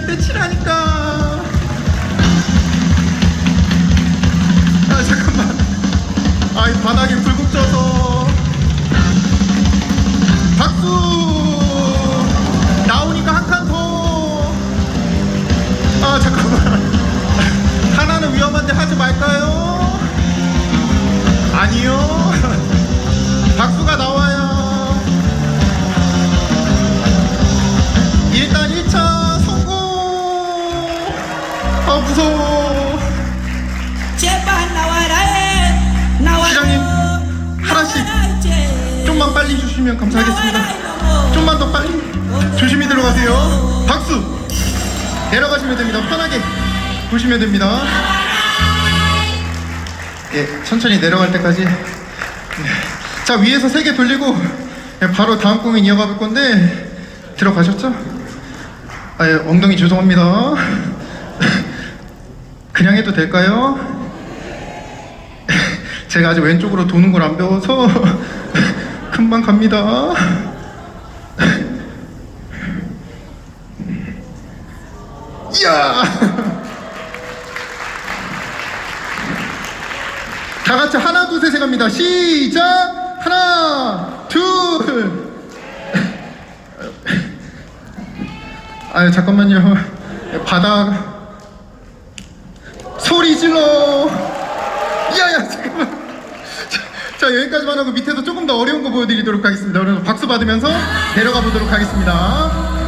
매일 배치라니까. 아 잠깐만. 아이 바닥이 불국 쪄서. 박수! 나오니까 한 칸 더 아 잠깐만. 하나는 위험한데 하지 말까요? 아니요. 제발 나와라 해 나와라 시장님, 하나씩 좀만 빨리 주시면 감사하겠습니다. 좀만 더 빨리 조심히 들어가세요. 박수. 내려가시면 됩니다. 편하게 보시면 됩니다. 예, 천천히 내려갈 때까지. 네. 자 위에서 세 개 돌리고 예, 바로 다음 공연 이어가 볼 건데 들어가셨죠? 아, 예, 엉덩이 죄송합니다. 그냥 해도 될까요? 제가 아직 왼쪽으로 도는 걸 안 배워서 금방 갑니다. 이야! 다 같이 하나 둘셋 갑니다. 시작! 하나, 둘. 아유 잠깐만요. 바닥 소리 질러. 야야 잠깐만. 자, 자 여기까지만 하고 밑에서 조금 더 어려운 거 보여드리도록 하겠습니다. 여러분 박수 받으면서 내려가 보도록 하겠습니다.